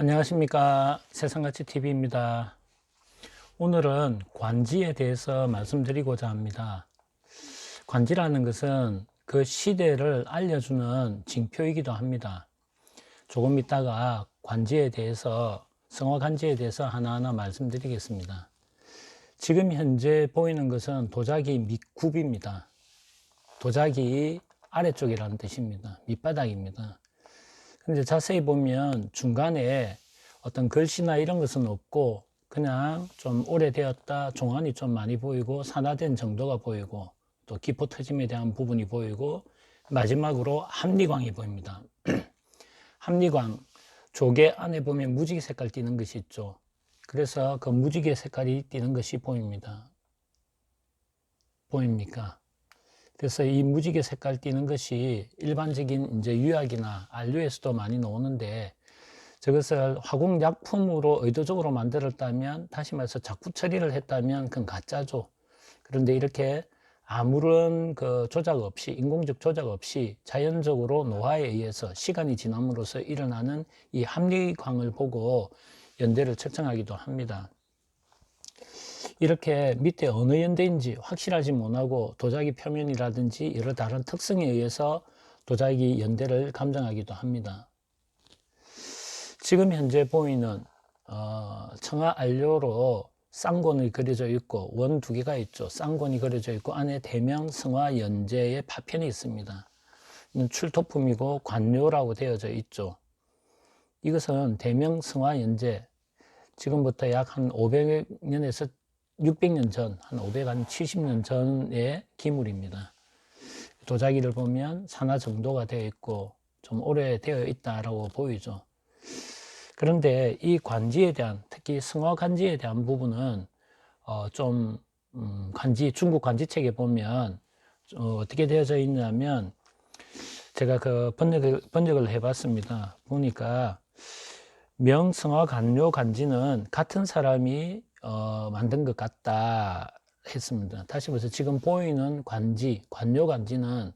안녕하십니까 세상가치 TV입니다. 오늘은 관지에 대해서 말씀드리고자 합니다. 관지라는 것은 그 시대를 알려주는 징표이기도 합니다. 조금 있다가 관지에 대해서 성화 관지에 대해서 하나하나 말씀드리겠습니다. 지금 현재 보이는 것은 도자기 밑굽입니다. 도자기 아래쪽이라는 뜻입니다. 밑바닥입니다. 근데 자세히 보면 중간에 어떤 글씨나 이런 것은 없고 그냥 좀 오래되었다 종안이 좀 많이 보이고 산화된 정도가 보이고 또 기포 터짐에 대한 부분이 보이고 마지막으로 합리광이 보입니다. 합리광 조개 안에 보면 무지개 색깔 띄는 것이 있죠. 그래서 그 무지개 색깔이 띄는 것이 보입니다. 보입니까? 그래서 이 무지개 색깔 띄는 것이 일반적인 이제 유약이나 안료에서도 많이 나오는데 저것을 화공 약품으로 의도적으로 만들었다면 다시 말해서 자꾸 처리를 했다면 그건 가짜죠. 그런데 이렇게 아무런 그 조작 없이 인공적 조작 없이 자연적으로 노화에 의해서 시간이 지남으로써 일어나는 이 합리광을 보고 연대를 측정하기도 합니다. 이렇게 밑에 어느 연대인지 확실하지 못하고 도자기 표면이라든지 여러 다른 특성에 의해서 도자기 연대를 감정하기도 합니다. 지금 현재 보이는 어, 청아 안료로 쌍권이 그려져 있고 원 두 개가 있죠. 쌍권이 그려져 있고 안에 대명 성화 연재의 파편이 있습니다. 출토품이고 관료라고 되어져 있죠. 이것은 대명 성화 연재 지금부터 약 한 500년에서 600년 전, 한 570년 전의 기물입니다. 도자기를 보면 산화 정도가 되어 있고 좀 오래되어 있다라고 보이죠. 그런데 이 관지에 대한 특히 성화 관지에 대한 부분은 어, 좀 음, 관지 중국 관지책에 보면 어, 떻게 되어져 있냐면 제가 그 번역을, 번역을 해봤습니다. 보니까 명성화 관료 관지는 같은 사람이 어, 만든 것 같다 했습니다. 다시 말해서 지금 보이는 관지, 관료 관지는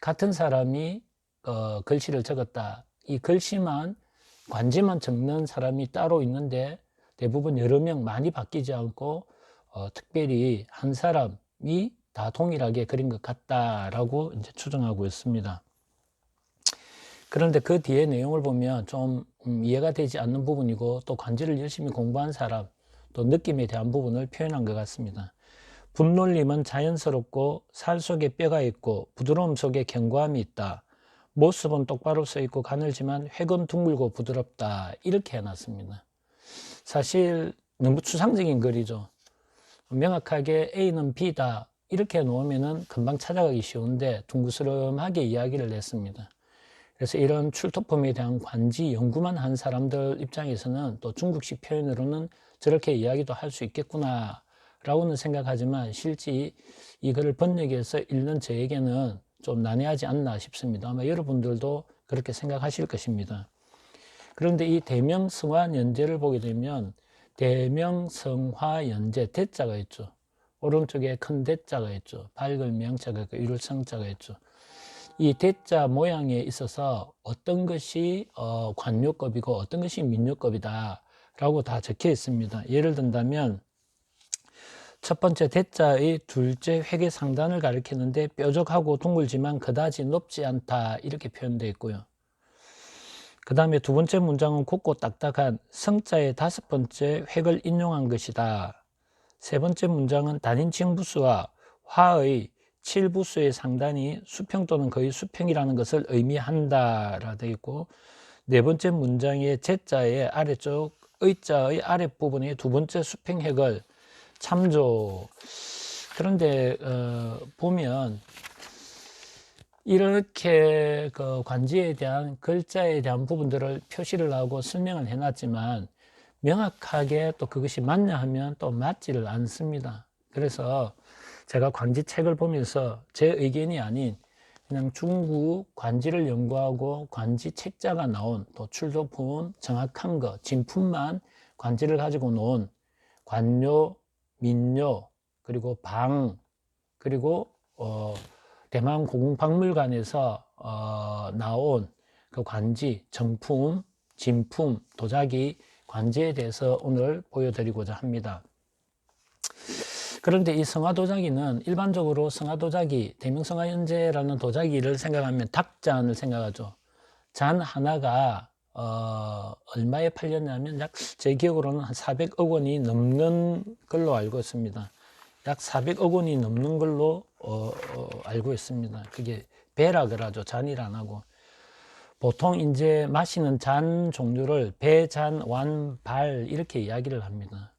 같은 사람이 어, 글씨를 적었다. 이 글씨만 관지만 적는 사람이 따로 있는데 대부분 여러 명 많이 바뀌지 않고 어, 특별히 한 사람이 다 동일하게 그린 것 같다라고 이제 추정하고 있습니다. 그런데 그 뒤에 내용을 보면 좀 음, 이해가 되지 않는 부분이고 또 관지를 열심히 공부한 사람 또 느낌에 대한 부분을 표현한 것 같습니다. 분놀림은 자연스럽고 살 속에 뼈가 있고 부드러움 속에 견고함이 있다. 모습은 똑바로 서 있고 가늘지만 획은 둥글고 부드럽다. 이렇게 해놨습니다. 사실 너무 추상적인 글이죠. 명확하게 A는 B다. 이렇게 놓으면 금방 찾아가기 쉬운데 둥그스름하게 이야기를 했습니다. 그래서 이런 출토품에 대한 관지 연구만 한 사람들 입장에서는 또 중국식 표현으로는 저렇게 이야기도 할 수 있겠구나 라고는 생각하지만 실제 이 글을 번역해서 읽는 저에게는 좀 난해하지 않나 싶습니다. 아마 여러분들도 그렇게 생각하실 것입니다. 그런데 이 대명성화 연제를 보게 되면 대명성화 연제 대자가 있죠. 오른쪽에 큰 대자가 있죠. 밝을 명자가 있고 이룰 성자가 있죠. 이 대자 모양에 있어서 어떤 것이 어, 관료급이고 어떤 것이 민료급이다 라고 다 적혀 있습니다. 예를 든다면 첫 번째 대자의 둘째 회계 상단을 가리키는데 뾰족하고 둥글지만 그다지 높지 않다 이렇게 표현되어 있고요. 그 다음에 두 번째 문장은 곱고 딱딱한 성자의 다섯 번째 획을 인용한 것이다. 세 번째 문장은 단인 칭 부수와 화의 7부수의 상단이 수평 또는 거의 수평이라는 것을 의미한다 라 되어 있고 네 번째 문장의 제자의 아래쪽 의자의 아랫부분의 두 번째 수평핵을 참조 그런데 어, 보면 이렇게 그 관지에 대한 글자에 대한 부분들을 표시를 하고 설명을 해놨지만 명확하게 또 그것이 맞냐 하면 또 맞지를 않습니다. 그래서 제가 관지 책을 보면서 제 의견이 아닌 그냥 중국 관지를 연구하고 관지 책자가 나온 또 출도품 정확한 거 진품만 관지를 가지고 놓은 관료, 민료 그리고 방 그리고 어, 대만 고궁박물관에서 어, 나온 그 관지 정품 진품, 도자기, 관제에 대해서 오늘 보여드리고자 합니다. 그런데 이 성화도자기는 일반적으로 성화도자기, 대명성화연제라는 도자기를 생각하면 닭잔을 생각하죠. 잔 하나가 어, 얼마에 팔렸냐면 약 제 기억으로는 한 400억 원이 넘는 걸로 알고 있습니다. 약 400억 원이 넘는 걸로 어, 어, 알고 있습니다. 그게 배라 그러죠. 잔이라 안 하고. 보통 이제 마시는 잔 종류를 배 잔, 완, 발 이렇게 이야기를 합니다.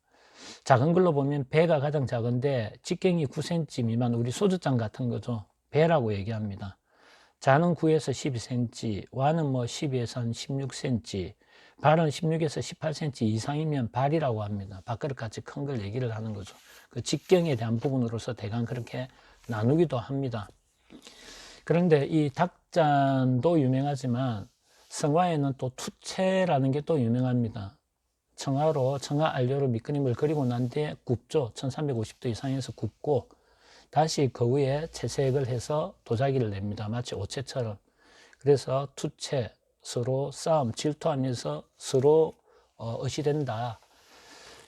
작은 걸로 보면 배가 가장 작은데 직경이 9cm 미만 우리 소주잔 같은 거죠. 배라고 얘기합니다. 잔은 9에서 12cm, 완은 뭐 12에서 한 16cm, 발은 16에서 18cm 이상이면 발이라고 합니다. 밥그릇 같이 큰 걸 얘기를 하는 거죠. 그 직경에 대한 부분으로서 대강 그렇게 나누기도 합니다. 그런데 이 닭잔도 유명하지만 성화에는 또 투채라는 게 또 유명합니다. 청화로 청화 안료로 밑그림을 그리고 난 뒤에 굽죠. 1350도 이상에서 굽고 다시 그 위에 채색을 해서 도자기를 냅니다. 마치 오채처럼. 그래서 투채, 서로 싸움, 질투하면서 서로 어, 의시된다.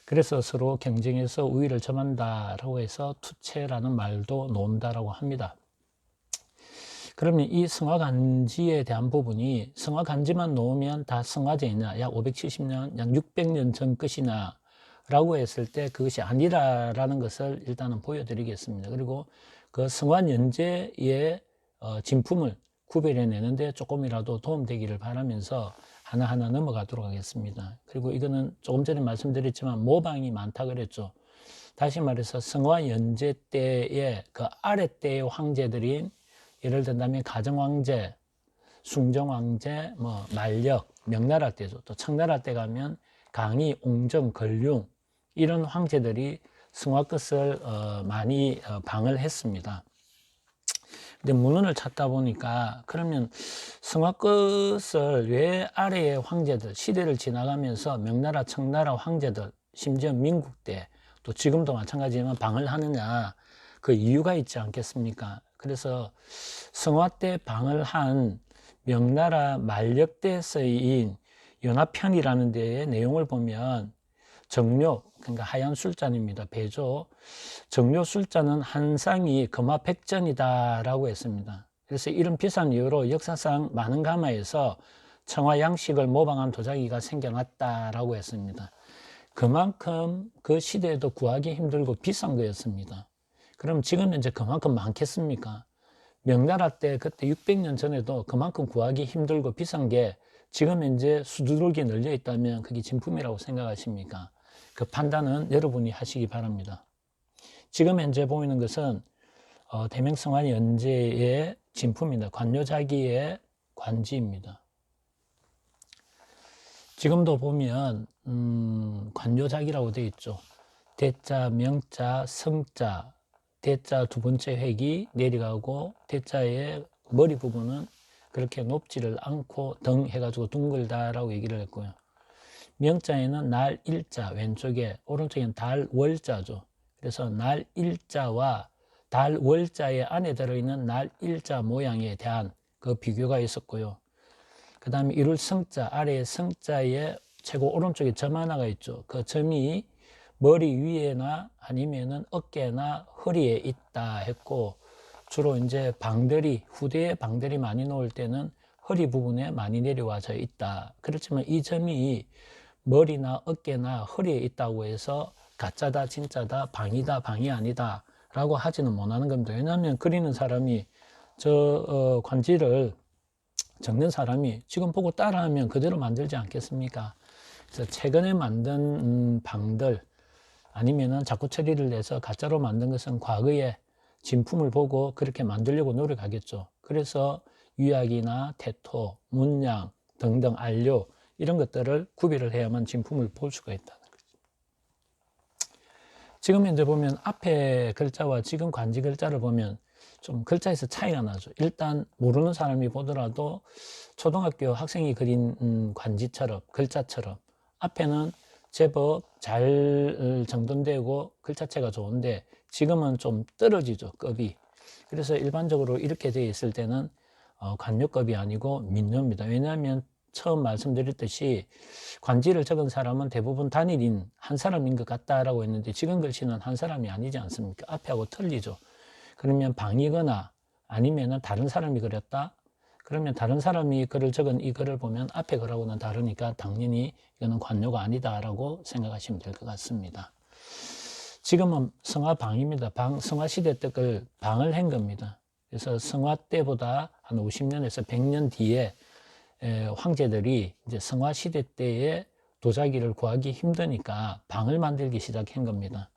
그래서 서로 경쟁해서 우위를 점한다라고 해서 투채라는 말도 놓는다라고 합니다. 그러면 이 성화간지에 대한 부분이 성화간지만 놓으면 다 성화제이냐, 약 570년, 약 600년 전 것이나 라고 했을 때 그것이 아니라라는 것을 일단은 보여드리겠습니다. 그리고 그 성화연제의 어, 진품을 구별해 내는데 조금이라도 도움되기를 바라면서 하나하나 넘어가도록 하겠습니다. 그리고 이거는 조금 전에 말씀드렸지만 모방이 많다 그랬죠. 다시 말해서 성화연제 때의 그 아래 때의 황제들인 예를 든다면 가정왕제, 숭정왕제, 뭐 만력, 명나라 때죠. 또 청나라 때 가면 강희, 옹정, 걸륭 이런 황제들이 승화 끝을 어, 많이 어, 방을 했습니다. 근데 문헌을 찾다 보니까 그러면 승화 끝을 왜 아래의 황제들 시대를 지나가면서 명나라, 청나라 황제들 심지어 민국 때 또 지금도 마찬가지지만 방을 하느냐 그 이유가 있지 않겠습니까? 그래서 성화 때 방을 한 명나라 만력 때 쓰인 연합편이라는 데의 내용을 보면 정료 그러니까 하얀 술잔입니다. 배조 정료 술잔은 한 쌍이 금화 백전이다라고 했습니다. 그래서 이런 비싼 이유로 역사상 많은 가마에서 청화 양식을 모방한 도자기가 생겨났다라고 했습니다. 그만큼 그 시대에도 구하기 힘들고 비싼 거였습니다. 그럼 지금 이제 그만큼 많겠습니까? 명나라 때 그때 600년 전에도 그만큼 구하기 힘들고 비싼 게 지금 이제 수두룩이 널려 있다면 그게 진품이라고 생각하십니까? 그 판단은 여러분이 하시기 바랍니다. 지금 현재 보이는 것은 어, 대명성환 연제의 진품입니다. 관료자기의 관지입니다. 지금도 보면 음, 관료작이라고 되어 있죠. 대자, 명자, 성자, 대자 두 번째 획이 내려가고 대자의 머리 부분은 그렇게 높지를 않고 등 해가지고 둥글다라고 얘기를 했고요. 명자에는 날 일자 왼쪽에 오른쪽에는 달 월자죠. 그래서 날 일자와 달 월자의 안에 들어있는 날 일자 모양에 대한 그 비교가 있었고요. 그 다음에 이룰 성자 아래에 성자의 최고 오른쪽에 점 하나가 있죠. 그 점이 머리 위에나 아니면은 어깨나 허리에 있다 했고 주로 이제 방들이 후대에 방들이 많이 놓을 때는 허리 부분에 많이 내려와져 있다. 그렇지만 이 점이 머리나 어깨나 허리에 있다고 해서 가짜다 진짜다 방이다 방이 아니다 라고 하지는 못하는 겁니다. 왜냐하면 그리는 사람이 저 어, 관지를 적는 사람이 지금 보고 따라하면 그대로 만들지 않겠습니까? 그래서 최근에 만든 음, 방들 아니면은 자꾸 처리를 내서 가짜로 만든 것은 과거의 진품을 보고 그렇게 만들려고 노력하겠죠. 그래서 유약이나 태토, 문양 등등 안료 이런 것들을 구별을 해야만 진품을 볼 수가 있다는 거죠. 지금 현재 보면 앞에 글자와 지금 관지 글자를 보면 좀 글자에서 차이가 나죠. 일단 모르는 사람이 보더라도 초등학교 학생이 그린 음, 관지처럼 글자처럼 앞에는 제법 잘 정돈되고 글자체가 좋은데 지금은 좀 떨어지죠 급이 그래서 일반적으로 이렇게 되어 있을 때는 어, 관료급이 아니고 민료입니다 왜냐하면 처음 말씀드렸듯이 관지를 적은 사람은 대부분 단일인 한 사람인 것 같다라고 했는데 지금 글씨는 한 사람이 아니지 않습니까? 앞에하고 틀리죠. 그러면 방이거나 아니면 은 다른 사람이 그렸다? 그러면 다른 사람이 글을 적은 이 글을 보면 앞에 글하고는 다르니까 당연히 이거는 관료가 아니다라고 생각하시면 될 것 같습니다. 지금은 성화 방입니다. 방, 성화 시대 때를 방을 한 겁니다. 그래서 성화 때보다 한 50년에서 100년 뒤에 에, 황제들이 이제 성화 시대 때에 도자기를 구하기 힘드니까 방을 만들기 시작한 겁니다.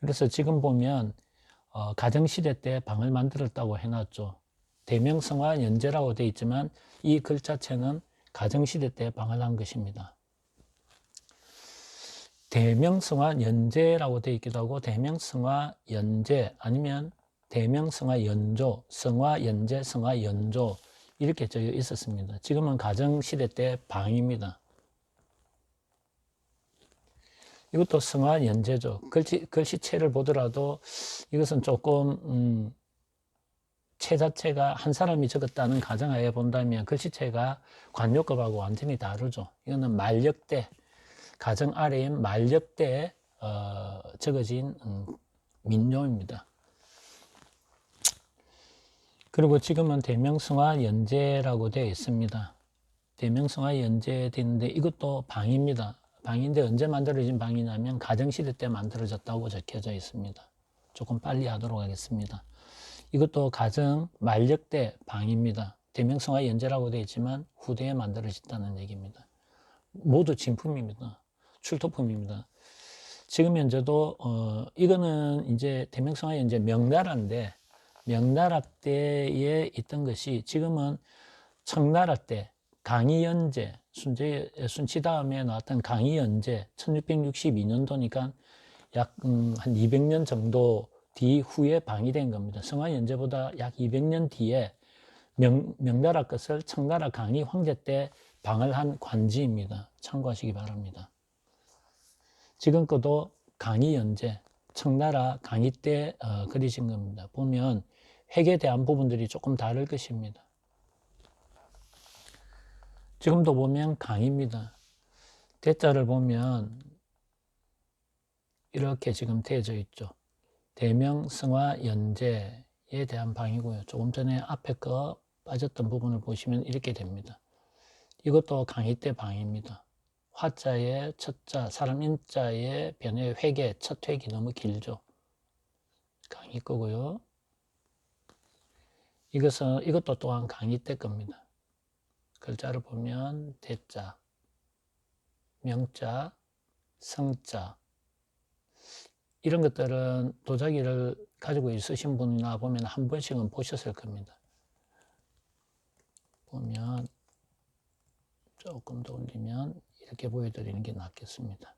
그래서 지금 보면 어, 가정 시대 때 방을 만들었다고 해놨죠. 대명성화 연제라고 되어 있지만 이 글자체는 가정 시대 때 방을 한 것입니다. 대명성화 연제라고 되어 있기도 하고 대명성화 연제 아니면 대명성화 연조, 성화 연제, 성화 연조 이렇게 적혀 있었습니다. 지금은 가정 시대 때 방입니다. 이것도 성화 연제죠. 글씨, 글씨체를 보더라도 이것은 조금 음, 체 자체가 한 사람이 적었다는 가정하에 본다면 글씨체가 관료급하고 완전히 다르죠. 이거는 만력대 가정 아래인 만력대에 어, 적어진 음, 민요입니다. 그리고 지금은 대명성화 연재라고 되어 있습니다. 대명성화 연재되는데 이것도 방입니다. 방인데 언제 만들어진 방이냐면 가정시대 때 만들어졌다고 적혀져 있습니다. 조금 빨리 하도록 하겠습니다. 이것도 가정 만력대 방입니다. 대명성화 연재라고 되어 있지만 후대에 만들어졌다는 얘기입니다. 모두 진품입니다. 출토품입니다. 지금 현재도 어 이거는 이제 대명성화 연재 명나라인데 명나라 때에 있던 것이 지금은 청나라 때 강희연제 순제 순치 다음에 나왔던 강희연제 1662년도니까 약한 음, 200년 정도 뒤후에 방위된 겁니다. 성화 연제보다 약 200년 뒤에 명, 명나라 것을 청나라 강희 황제 때 방을 한 관지입니다. 참고하시기 바랍니다. 지금 것도 강희 연제 청나라 강희 때 어, 그리신 겁니다. 보면 핵에 대한 부분들이 조금 다를 것입니다. 지금도 보면 강입니다. 대자를 보면 이렇게 지금 되어져 있죠. 대명성화 연재에 대한 방이고요. 조금 전에 앞에 거 빠졌던 부분을 보시면 이렇게 됩니다. 이것도 강의 때 방입니다. 화자의 첫자, 사람 인자의 변의 회계, 첫 획이 너무 길죠. 강의 거고요. 이것은, 이것도 또한 강의 때 겁니다. 글자를 보면 대자, 명자, 성자, 이런 것들은 도자기를 가지고 있으신 분이나 보면 한 번씩은 보셨을 겁니다. 보면 조금 더 올리면 이렇게 보여드리는 게 낫겠습니다.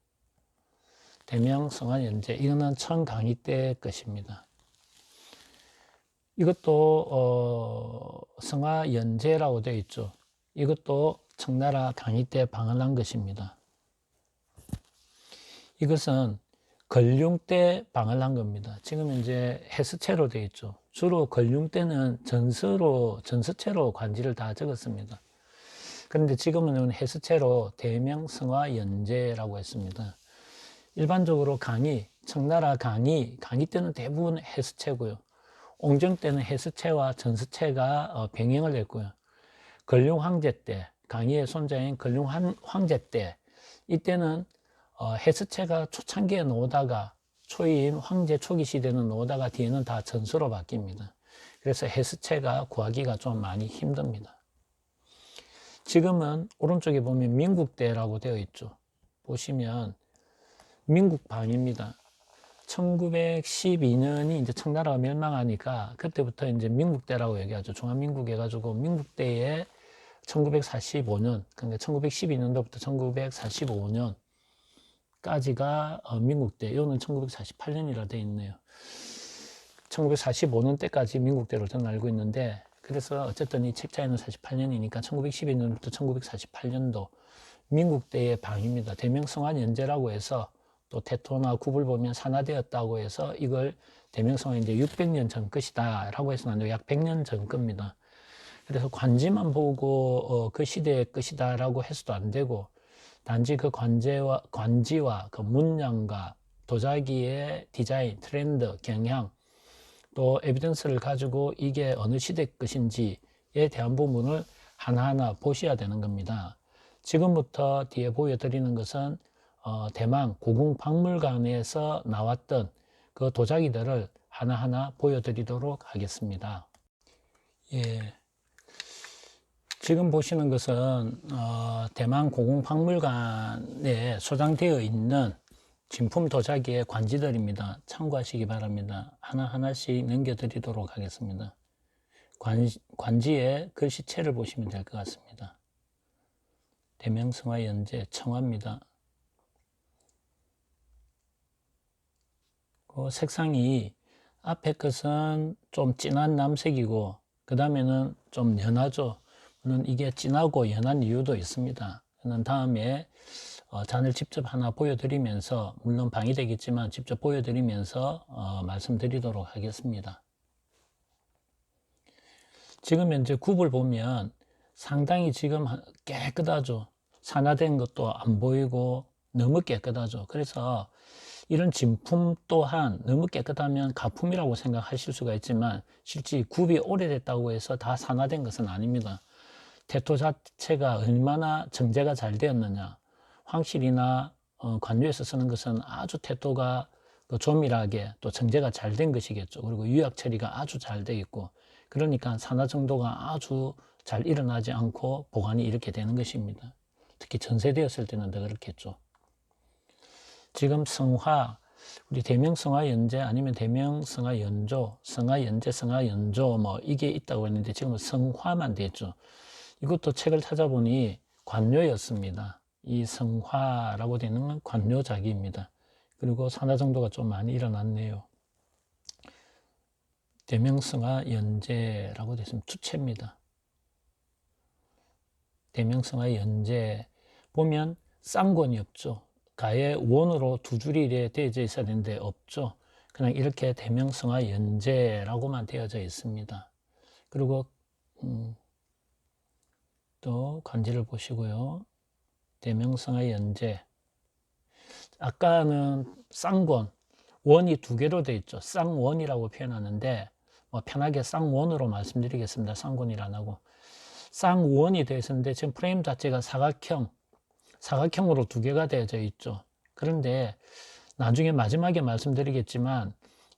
대명 성화 연재 이거는 청강의 때 것입니다. 이것도 어, 성화 연재라고 되어 있죠. 이것도 청나라 강의 때 방한한 것입니다. 이것은 걸륭 때 방을 한 겁니다. 지금 이제 해수체로 되어 있죠. 주로 걸륭 때는 전서로, 전서체로 관지를 다 적었습니다. 그런데 지금은 해수체로 대명 성화 연제라고 했습니다. 일반적으로 강의, 청나라 강의, 강의 때는 대부분 해수체고요. 옹정 때는 해수체와 전서체가 어, 병행을 했고요. 걸륭 황제 때, 강의의 손자인 걸륭 황제 때, 이때는 어, 해수체가 초창기에 나오다가 초임 황제 초기 시대는 나오다가 뒤에는 다 전수로 바뀝니다. 그래서 해수체가 구하기가 좀 많이 힘듭니다. 지금은 오른쪽에 보면 민국대라고 되어 있죠. 보시면 민국방입니다. 1912년이 이제 청나라가 멸망하니까 그때부터 이제 민국대라고 얘기하죠. 중화민국 해가지고 민국대에 1945년, 그러니까 1912년도부터 1945년 까지가 어, 민국 때, 이거는 1948년이라 돼 있네요. 1945년 때까지 민국 때로 저는 알고 있는데, 그래서 어쨌든 이 책자에는 48년이니까 1912년부터 1948년도 민국 때의 방입니다. 대명성환 연제라고 해서 또 태토나 굽을 보면 산화되었다고 해서 이걸 대명성환 이제 600년 전 것이다 라고 해서 나누고 약 100년 전 겁니다. 그래서 관지만 보고 어, 그 시대의 끝이다 라고 해서도 안 되고 단지 그 관제와 관지와 그 문양과 도자기의 디자인, 트렌드, 경향 또 에비던스를 가지고 이게 어느 시대 것인지에 대한 부분을 하나하나 보셔야 되는 겁니다. 지금부터 뒤에 보여드리는 것은 어, 대망 고궁 박물관에서 나왔던 그 도자기들을 하나하나 보여드리도록 하겠습니다. 예. 지금 보시는 것은 어, 대만 고궁박물관에 소장되어 있는 진품 도자기의 관지들입니다. 참고하시기 바랍니다. 하나하나씩 넘겨드리도록 하겠습니다. 관, 관지의 글씨체를 보시면 될 것 같습니다. 대명성화 연재 청화입니다. 그 색상이 앞에 것은 좀 진한 남색이고 그 다음에는 좀 연하죠. 물론 이게 진하고 연한 이유도 있습니다. 저는 다음에 어, 잔을 직접 하나 보여드리면서 물론 방해되겠지만 직접 보여드리면서 어, 말씀드리도록 하겠습니다. 지금 현재 굽을 보면 상당히 지금 깨끗하죠. 산화된 것도 안 보이고 너무 깨끗하죠. 그래서 이런 진품 또한 너무 깨끗하면 가품이라고 생각하실 수가 있지만 실제 굽이 오래됐다고 해서 다 산화된 것은 아닙니다. 태토 자체가 얼마나 정제가 잘 되었느냐 황실이나 어, 관료에서 쓰는 것은 아주 태토가 그 조밀하게 또 정제가 잘 된 것이겠죠. 그리고 유약 처리가 아주 잘 되어 있고 그러니까 산화 정도가 아주 잘 일어나지 않고 보관이 이렇게 되는 것입니다. 특히 전세되었을 때는 더 그렇겠죠. 지금 성화, 우리 대명 성화 연재 아니면 대명 성화 연조, 성화 연재, 성화 연조 뭐 이게 있다고 했는데 지금은 성화만 됐죠. 이것도 책을 찾아보니 관료였습니다. 이 성화라고 되는 건 관료작입니다. 그리고 산화 정도가 좀 많이 일어났네요. 대명성화 연재라고 되어 있습니다. 투체입니다. 대명성화 연재 보면 쌍권이 없죠. 가에 원으로 두 줄이 되어져 있어야 되는데 없죠. 그냥 이렇게 대명성화 연재라고만 되어져 있습니다. 그리고 음, 또 간지를 보시고요. 대명성화 연재. 아까는 쌍권, 원이 두 개로 되어 있죠. 쌍원이라고 표현하는데 뭐 편하게 쌍원으로 말씀드리겠습니다. 쌍권이라 안 하고. 쌍원이 되어 있었는데 지금 프레임 자체가 사각형, 사각형으로 두 개가 되어져 있죠. 그런데 나중에 마지막에 말씀드리겠지만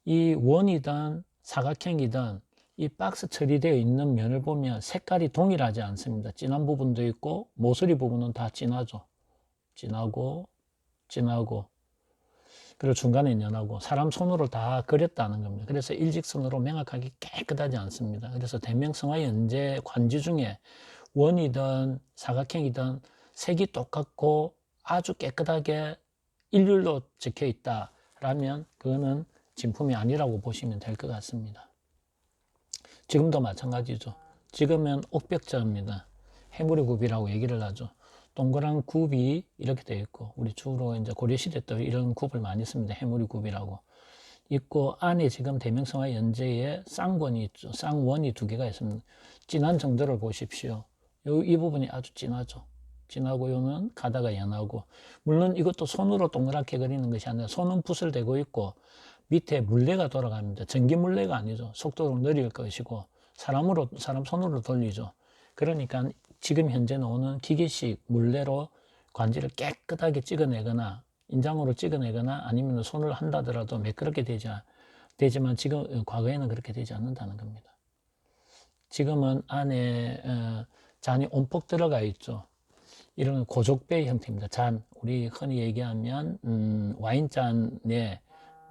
이 원이든 사각형이든 이 박스 처리되어 있는 면을 보면 색깔이 동일하지 않습니다. 진한 부분도 있고 모서리 부분은 다 진하죠. 진하고 진하고 그리고 중간에 연하고 사람 손으로 다 그렸다는 겁니다. 그래서 일직선으로 명확하게 깨끗하지 않습니다. 그래서 대명성화 연재 관지 중에 원이든 사각형이든 색이 똑같고 아주 깨끗하게 일률로 적혀 있다라면 그거는 진품이 아니라고 보시면 될 것 같습니다. 지금도 마찬가지죠. 지금은 옥벽자입니다. 해무리 굽이라고 얘기를 하죠. 동그란 굽이 이렇게 되어 있고 우리 주로 이제 고려시대 때 이런 굽을 많이 씁니다. 해무리 굽이라고 있고 안에 지금 대명성화 연재에 쌍권이 있죠. 쌍원이 두 개가 있습니다. 진한 정도를 보십시오. 요, 이 부분이 아주 진하죠. 진하고 요는 가다가 연하고 물론 이것도 손으로 동그랗게 그리는 것이 아니라 손은 붓을 대고 있고 밑에 물레가 돌아갑니다. 전기 물레가 아니죠. 속도로 느릴 것이고 사람으로 사람 손으로 돌리죠. 그러니까 지금 현재 나오는 기계식 물레로 관지를 깨끗하게 찍어내거나 인장으로 찍어내거나 아니면 손을 한다더라도 매끄럽게 되지 되지만 지금 과거에는 그렇게 되지 않는다는 겁니다. 지금은 안에 어, 잔이 온폭 들어가 있죠. 이런 고족배 형태입니다. 잔 우리 흔히 얘기하면 음, 와인잔의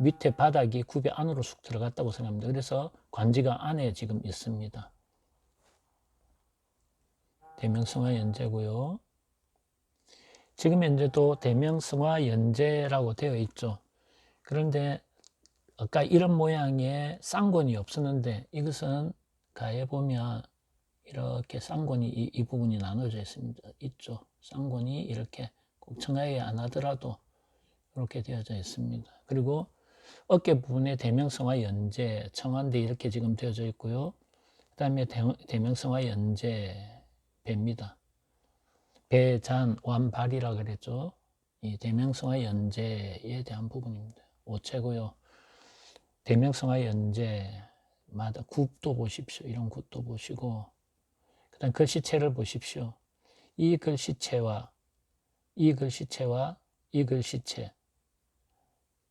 밑에 바닥이 굽이 안으로 쑥 들어갔다고 생각합니다. 그래서 관지가 안에 지금 있습니다. 대명성화 연재고요. 지금 현재도 대명성화 연재라고 되어 있죠. 그런데 아까 이런 모양의 쌍권이 없었는데 이것은 가에 보면 이렇게 쌍권이 이, 이 부분이 나눠져 있습니다. 있죠. 쌍권이 이렇게 꼭 청하에 안 하더라도 이렇게 되어져 있습니다. 그리고 어깨 부분에 대명성화 연재, 청한대 이렇게 지금 되어져 있고요. 그 다음에 대명성화 연재 배입니다. 배 잔 완 발이라 그랬죠. 이 대명성화 연재에 대한 부분입니다. 오체고요. 대명성화 연재마다 국도 보십시오. 이런 국도 보시고 그 다음 글씨체를 보십시오. 이 글씨체와 이 글씨체와 이 글씨체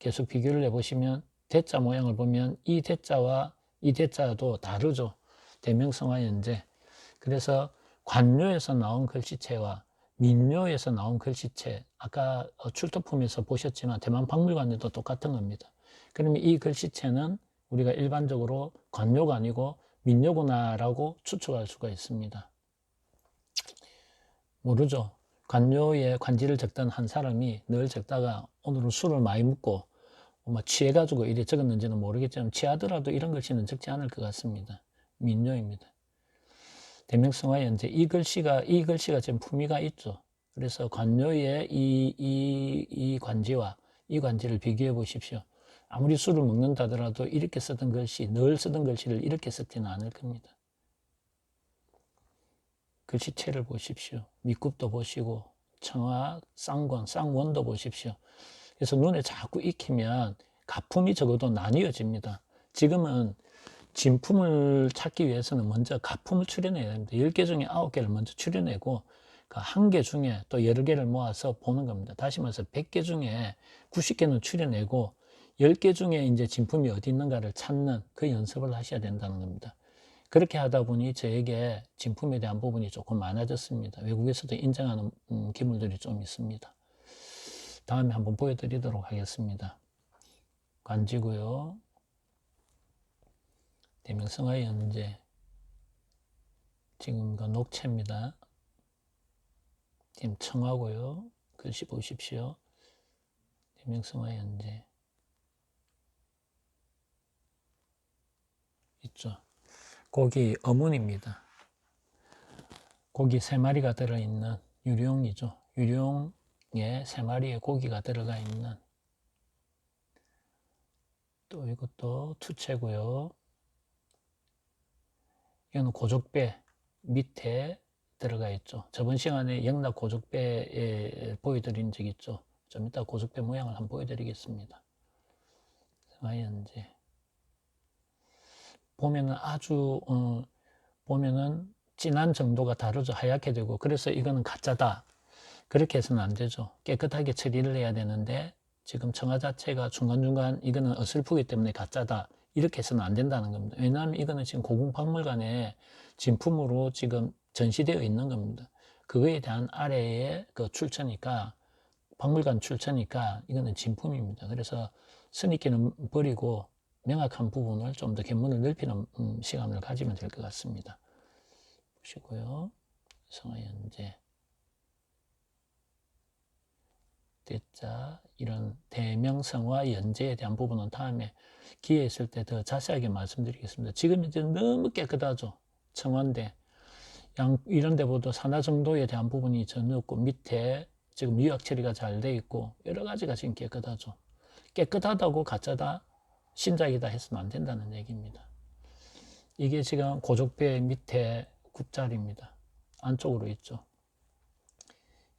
계속 비교를 해보시면 대자 모양을 보면 이 대자와 이 대자도 다르죠. 대명성화 연재. 그래서 관료에서 나온 글씨체와 민요에서 나온 글씨체, 아까 출토품에서 보셨지만 대만 박물관에도 똑같은 겁니다. 그러면 이 글씨체는 우리가 일반적으로 관료가 아니고 민요구나라고 추측할 수가 있습니다. 모르죠. 관료의 관지를 적던 한 사람이 늘 적다가 오늘은 술을 많이 먹고 뭐 취해가지고 이래 적었는지는 모르겠지만 취하더라도 이런 글씨는 적지 않을 것 같습니다. 민요입니다. 대명성화 연재 이 글씨가 이 글씨가 지금 품위가 있죠. 그래서 관료의 이, 이, 이 관지와 이 관지를 비교해 보십시오. 아무리 술을 먹는다더라도 이렇게 쓰던 글씨, 늘 쓰던 글씨를 이렇게 쓰지는 않을 겁니다. 글씨체를 보십시오. 밑굽도 보시고 청아, 쌍권, 쌍원도 보십시오. 그래서 눈에 자꾸 익히면 가품이 적어도 나뉘어집니다. 지금은 진품을 찾기 위해서는 먼저 가품을 추려내야 됩니다. 10개 중에 9개를 먼저 추려내고 그 한 개 중에 또 여러 개를 모아서 보는 겁니다. 다시 말해서 100개 중에 90개는 추려내고 10개 중에 이제 진품이 어디 있는가를 찾는 그 연습을 하셔야 된다는 겁니다. 그렇게 하다 보니 저에게 진품에 대한 부분이 조금 많아졌습니다. 외국에서도 인정하는 음, 기물들이 좀 있습니다. 다음에 한번 보여드리도록 하겠습니다. 관지고요. 대명성화 연재. 지금 그 녹채입니다. 지금 청하고요. 글씨 보십시오. 대명성화 연재. 있죠. 고기 어문입니다. 고기 세 마리가 들어있는 유령이죠. 유령 에세 마리의 고기가 들어가 있는 또 이것도 투체고요. 이거는 고족배 밑에 들어가 있죠. 저번 시간에 영락 고족배에 보여드린 적 있죠. 좀 이따 고족배 모양을 한번 보여드리겠습니다. 마이언제 보면은 아주 어, 보면은 진한 정도가 다르죠. 하얗게 되고 그래서 이거는 가짜다. 그렇게 해서는 안 되죠. 깨끗하게 처리를 해야 되는데 지금 청아 자체가 중간중간 이거는 어설프기 때문에 가짜다. 이렇게 해서는 안 된다는 겁니다. 왜냐하면 이거는 지금 고궁박물관에 진품으로 지금 전시되어 있는 겁니다. 그거에 대한 아래에 그 출처니까 박물관 출처니까 이거는 진품입니다. 그래서 선입견은 버리고 명확한 부분을 좀 더 견문을 넓히는 음, 시간을 가지면 될 것 같습니다. 보시고요. 성화연재 대자 이런 대명성화 연재에 대한 부분은 다음에 기회 있을 때 더 자세하게 말씀드리겠습니다. 지금 이제 너무 깨끗하죠. 청원대 양 이런 데보다 산화 정도에 대한 부분이 전혀 없고 밑에 지금 유약 처리가 잘 돼 있고 여러 가지가 지금 깨끗하죠. 깨끗하다고 가짜다 신작이다 했으면 안 된다는 얘기입니다. 이게 지금 고족배 밑에 굽자리입니다. 안쪽으로 있죠.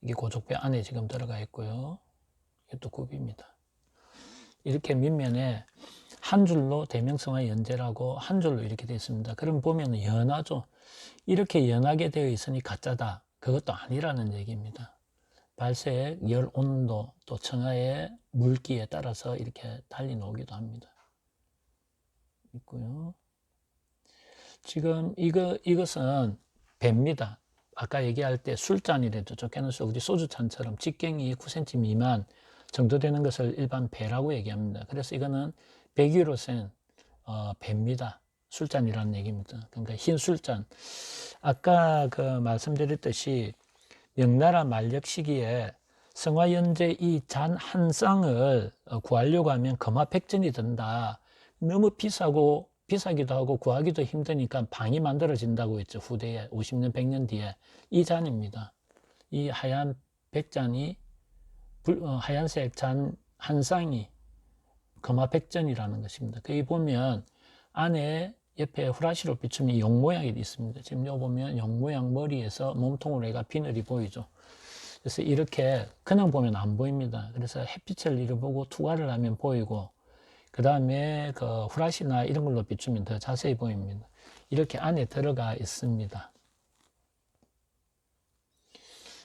이게 고족배 안에 지금 들어가 있고요. 이것도 굽입니다. 이렇게 밑면에 한 줄로 대명성화 연재라고 한 줄로 이렇게 되어 있습니다. 그럼 보면 연하죠. 이렇게 연하게 되어 있으니 가짜다. 그것도 아니라는 얘기입니다. 발색, 열 온도, 또 청하의 물기에 따라서 이렇게 달리 나오기도 합니다. 있고요. 지금 이거, 이것은 배입니다. 아까 얘기할 때 술잔이라도 좋게는 우리 소주잔처럼 직경이 9cm 미만 정도 되는 것을 일반 배라고 얘기합니다. 그래서 이거는 100유로 센 어, 배입니다. 술잔이라는 얘기입니다. 그러니까 흰 술잔. 아까 그 말씀드렸듯이 명나라 만력 시기에 성화연제 이 잔 한 쌍을 어, 구하려고 하면 금화 백전이 든다. 너무 비싸고 비싸기도 하고 구하기도 힘드니까 방이 만들어진다고 했죠. 후대에 50년, 100년 뒤에 이 잔입니다. 이 하얀 백잔이 불, 어, 하얀색 잔 한 쌍이 금화 백전이라는 것입니다. 거기 보면 안에 옆에 후라시로 비추면 용 모양이 있습니다. 지금 요 보면 용 모양 머리에서 몸통으로 해가 비늘이 보이죠. 그래서 이렇게 그냥 보면 안 보입니다. 그래서 햇빛을 이를 보고 투과를 하면 보이고 그 다음에 그 후라시나 이런 걸로 비추면 더 자세히 보입니다. 이렇게 안에 들어가 있습니다.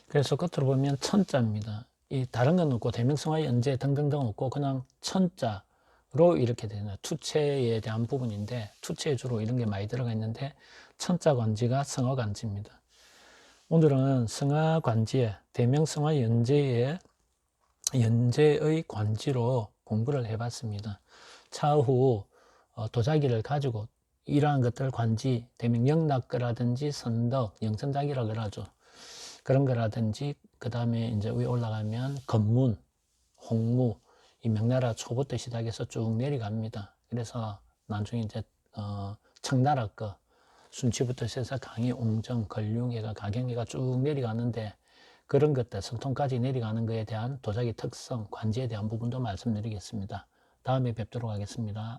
그래서 겉으로 보면 천자입니다. 이 다른 건 없고 대명성화 연재 등등등 없고 그냥 천자로 이렇게 되는 투체에 대한 부분인데 투체에 주로 이런 게 많이 들어가 있는데 천자 관지가 성어 관지입니다. 오늘은 성화 관지의 대명성화 연재의 연재의 관지로 공부를 해봤습니다. 차후 어, 도자기를 가지고 이러한 것들 관지 대명 영락거라든지 선덕 영선작이라 그러죠. 그런 거라든지 그 다음에 이제 위에 올라가면 건문, 홍무 이 명나라 초부터 시작해서 쭉 내려갑니다. 그래서 나중에 이제 어, 청나라 거 순치부터 시작해서 강의, 옹정, 걸륭해가 가경해가 쭉 내려가는데 그런 것들 성통까지 내려가는 것에 대한 도자기 특성, 관지에 대한 부분도 말씀드리겠습니다. 다음에 뵙도록 하겠습니다.